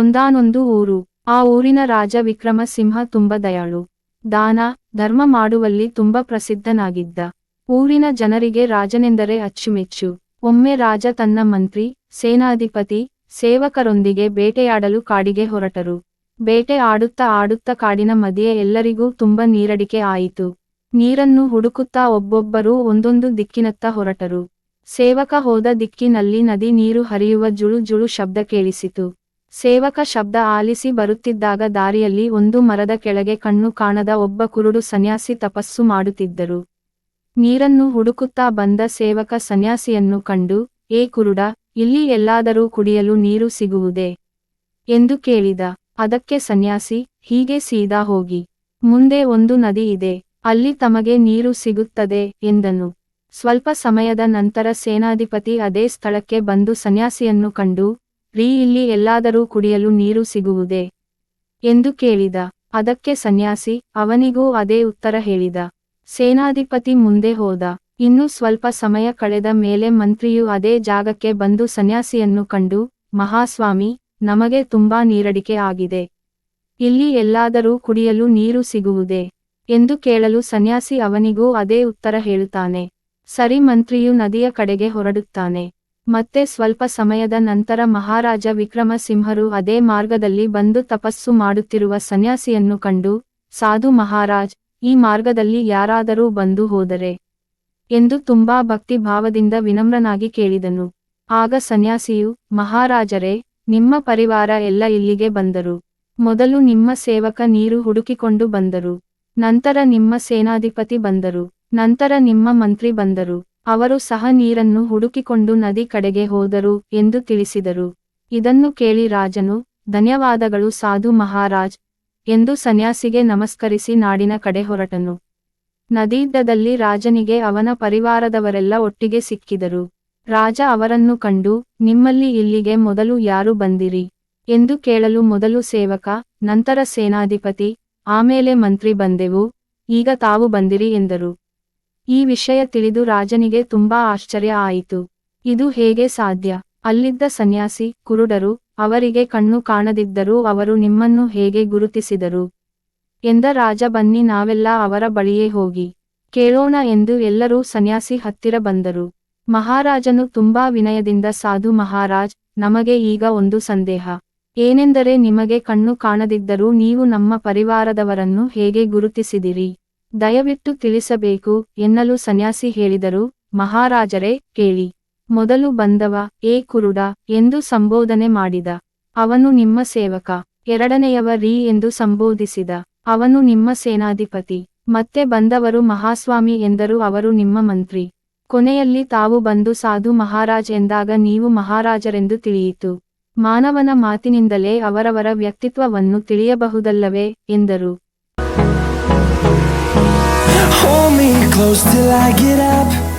ಒಂದಾನೊಂದು ಊರು. ಆ ಊರಿನ ರಾಜ ವಿಕ್ರಮಸಿಂಹ ತುಂಬ ದಯಾಳು. ದಾನ, ಧರ್ಮ ಮಾಡುವಲ್ಲಿ ತುಂಬ ಪ್ರಸಿದ್ಧನಾಗಿದ್ದ. ಊರಿನ ಜನರಿಗೆ ರಾಜನೆಂದರೆ ಅಚ್ಚುಮೆಚ್ಚು. ಒಮ್ಮೆ ರಾಜ ತನ್ನ ಮಂತ್ರಿ, ಸೇನಾಧಿಪತಿ, ಸೇವಕರೊಂದಿಗೆ ಬೇಟೆಯಾಡಲು ಕಾಡಿಗೆ ಹೊರಟರು. ಬೇಟೆ ಆಡುತ್ತಾ ಆಡುತ್ತಾ ಕಾಡಿನ ಮಧ್ಯೆ ಎಲ್ಲರಿಗೂ ತುಂಬ ನೀರಡಿಕೆ ಆಯಿತು. ನೀರನ್ನು ಹುಡುಕುತ್ತಾ ಒಬ್ಬೊಬ್ಬರೂ ಒಂದೊಂದು ದಿಕ್ಕಿನತ್ತ ಹೊರಟರು. ಸೇವಕ ಹೋದ ದಿಕ್ಕಿನಲ್ಲಿ ನದಿ ನೀರು ಹರಿಯುವ ಜುಳು ಜುಳು ಶಬ್ದ ಕೇಳಿಸಿತು. ಸೇವಕ ಶಬ್ದ ಆಲಿಸಿ ಬರುತ್ತಿದ್ದಾಗ ದಾರಿಯಲ್ಲಿ ಒಂದು ಮರದ ಕೆಳಗೆ ಕಣ್ಣು ಕಾಣದ ಒಬ್ಬ ಕುರುಡು ಸನ್ಯಾಸಿ ತಪಸ್ಸು ಮಾಡುತ್ತಿದ್ದರು. ನೀರನ್ನು ಹುಡುಕುತ್ತಾ ಬಂದ ಸೇವಕ ಸನ್ಯಾಸಿಯನ್ನು ಕಂಡು, ಏ ಕುರುಡ, ಇಲ್ಲಿ ಎಲ್ಲಾದರೂ ಕುಡಿಯಲು ನೀರು ಸಿಗುವುದೇ ಎಂದು ಕೇಳಿದ. ಅದಕ್ಕೆ ಸನ್ಯಾಸಿ, ಹೀಗೆ ಸೀದಾ ಹೋಗಿ. ಮುಂದೆ ಒಂದು ನದಿ ಇದೆ. ಅಲ್ಲಿ ತಮಗೆ ನೀರು ಸಿಗುತ್ತದೆ ಎಂದನು. ಸ್ವಲ್ಪ ಸಮಯದ ನಂತರ ಸೇನಾಧಿಪತಿ ಅದೇ ಸ್ಥಳಕ್ಕೆ ಬಂದು ಸನ್ಯಾಸಿಯನ್ನು ಕಂಡು ರೀ ಇಲ್ಲಿ ಎಲ್ಲಾದರೂ ಕುಡಿಯಲು ನೀರು ಸಿಗುವುದೇ? ಎಂದು ಕೇಳಿದ. ಅದಕ್ಕೆ ಸನ್ಯಾಸಿ, ಅವನಿಗೂ ಅದೇ ಉತ್ತರ ಹೇಳಿದ. ಸೇನಾಧಿಪತಿ ಮುಂದೆ ಹೋದ. ಇನ್ನು ಸ್ವಲ್ಪ ಸಮಯ ಕಳೆದ ಮೇಲೆ ಮಂತ್ರಿಯು ಅದೇ ಜಾಗಕ್ಕೆ ಬಂದು ಸನ್ಯಾಸಿಯನ್ನು ಕಂಡು, ಮಹಾಸ್ವಾಮಿ, ನಮಗೆ ತುಂಬಾ ನೀರಡಿಕೆ ಆಗಿದೆ. ಇಲ್ಲಿ ಎಲ್ಲಾದರೂ ಕುಡಿಯಲು ನೀರು ಸಿಗುವುದೇ ಎಂದು ಕೇಳಲು ಸನ್ಯಾಸಿ ಅವನಿಗೂ ಅದೇ ಉತ್ತರ ಹೇಳುತ್ತಾನೆ. ಸರಿ ಮಂತ್ರಿಯು ನದಿಯ ಕಡೆಗೆ ಹೊರಡುತ್ತಾನೆ. ಮತ್ತೆ ಸ್ವಲ್ಪ ಸಮಯದ ನಂತರ ಮಹಾರಾಜ ವಿಕ್ರಮಸಿಂಹರು ಅದೇ ಮಾರ್ಗದಲ್ಲಿ ಬಂದು ತಪಸ್ಸು ಮಾಡುತ್ತಿರುವ ಸನ್ಯಾಸಿಯನ್ನು ಕಂಡು, ಸಾಧು ಮಹಾರಾಜ್, ಈ ಮಾರ್ಗದಲ್ಲಿ ಯಾರಾದರೂ ಬಂದು ಹೋದರೆ ಎಂದು ತುಂಬಾ ಭಕ್ತಿ ಭಾವದಿಂದ ವಿನಮ್ರನಾಗಿ ಕೇಳಿದನು. ಆಗ ಸನ್ಯಾಸಿಯು, ಮಹಾರಾಜರೇ, ನಿಮ್ಮ ಪರಿವಾರ ಎಲ್ಲ ಇಲ್ಲಿಗೆ ಬಂದರು. ಮೊದಲು ನಿಮ್ಮ ಸೇವಕ ನೀರು ಹುಡುಕಿಕೊಂಡು ಬಂದರು. ನಂತರ ನಿಮ್ಮ ಸೇನಾಧಿಪತಿ ಬಂದರು. ನಂತರ ನಿಮ್ಮ ಮಂತ್ರಿ ಬಂದರು. ಅವರು ಸಹ ನೀರನ್ನು ಹುಡುಕಿಕೊಂಡು ನದಿ ಕಡೆಗೆ ಹೋದರು ಎಂದು ತಿಳಿಸಿದರು. ಇದನ್ನು ಕೇಳಿ ರಾಜನು, ಧನ್ಯವಾದಗಳು ಸಾಧು ಮಹಾರಾಜ್ ಎಂದು ಸನ್ಯಾಸಿಗೆ ನಮಸ್ಕರಿಸಿ ನಾಡಿನ ಕಡೆ ಹೊರಟನು. ನದೀದ್ದದಲ್ಲಿ ರಾಜನಿಗೆ ಅವನ ಪರಿವಾರದವರೆಲ್ಲ ಒಟ್ಟಿಗೆ ಸಿಕ್ಕಿದರು. ರಾಜ ಅವರನ್ನು ಕಂಡು, ನಿಮ್ಮಲ್ಲಿ ಇಲ್ಲಿಗೆ ಮೊದಲು ಯಾರು ಬಂದಿರಿ? ಎಂದು ಕೇಳಲು ಮೊದಲು ಸೇವಕ, ನಂತರ ಸೇನಾಧಿಪತಿ, ಆಮೇಲೆ ಮಂತ್ರಿ ಬಂದೆವು, ಈಗ ತಾವು ಬಂದಿರಿ ಎಂದರು. ಈ ವಿಷಯ ತಿಳಿದು ರಾಜನಿಗೆ ತುಂಬಾ ಆಶ್ಚರ್ಯ ಆಯಿತು. ಇದು ಹೇಗೆ ಸಾಧ್ಯ? ಅಲ್ಲಿದ್ದ ಸನ್ಯಾಸಿ, ಕುರುಡರು, ಅವರಿಗೆ ಕಣ್ಣು ಕಾಣದಿದ್ದರೂ ಅವರು ನಿಮ್ಮನ್ನು ಹೇಗೆ ಗುರುತಿಸಿದರು? ಎಂದ ರಾಜ ಬನ್ನಿ ನಾವೆಲ್ಲ ಅವರ ಬಳಿಯೇ ಹೋಗಿ. ಕೇಳೋಣ ಎಂದು ಎಲ್ಲರೂ ಸನ್ಯಾಸಿ ಹತ್ತಿರ ಬಂದರು. ಮಹಾರಾಜನು ತುಂಬಾ ವಿನಯದಿಂದ, ಸಾಧು ಮಹಾರಾಜ್, ನಮಗೆ ಈಗ ಒಂದು ಸಂದೇಹ. ಏನೆಂದರೆ ನಿಮಗೆ ಕಣ್ಣು ಕಾಣದಿದ್ದರೂ ನೀವು ನಮ್ಮ ಪರಿವಾರದವರನ್ನು ಹೇಗೆ ಗುರುತಿಸಿದಿರಿ? ದಯವಿಟ್ಟು ತಿಳಿಸಬೇಕು ಎನ್ನಲು ಸನ್ಯಾಸಿ ಹೇಳಿದರು, ಮಹಾರಾಜರೇ, ಕೇಳಿ. ಮೊದಲು ಬಂದವ ಏ ಕುರುಡ ಎಂದು ಸಂಬೋಧನೆ ಮಾಡಿದ. ಅವನು ನಿಮ್ಮ ಸೇವಕ. ಎರಡನೆಯವ ರೀ ಎಂದು ಸಂಬೋಧಿಸಿದ. ಅವನು ನಿಮ್ಮ ಸೇನಾಧಿಪತಿ. ಮತ್ತೆ ಬಂದವರು ಮಹಾಸ್ವಾಮಿ ಎಂದರು ಅವರು ನಿಮ್ಮ ಮಂತ್ರಿ. ಕೊನೆಯಲ್ಲಿ ತಾವು ಬಂದು ಸಾಧು ಮಹಾರಾಜ್ ಎಂದಾಗ ನೀವು ಮಹಾರಾಜರೆಂದು ತಿಳಿಯಿತು. ಮಾನವನ ಮಾತಿನಿಂದಲೇ ಅವರವರ ವ್ಯಕ್ತಿತ್ವವನ್ನು ತಿಳಿಯಬಹುದಲ್ಲವೇ? ಎಂದರು. Close till I get up.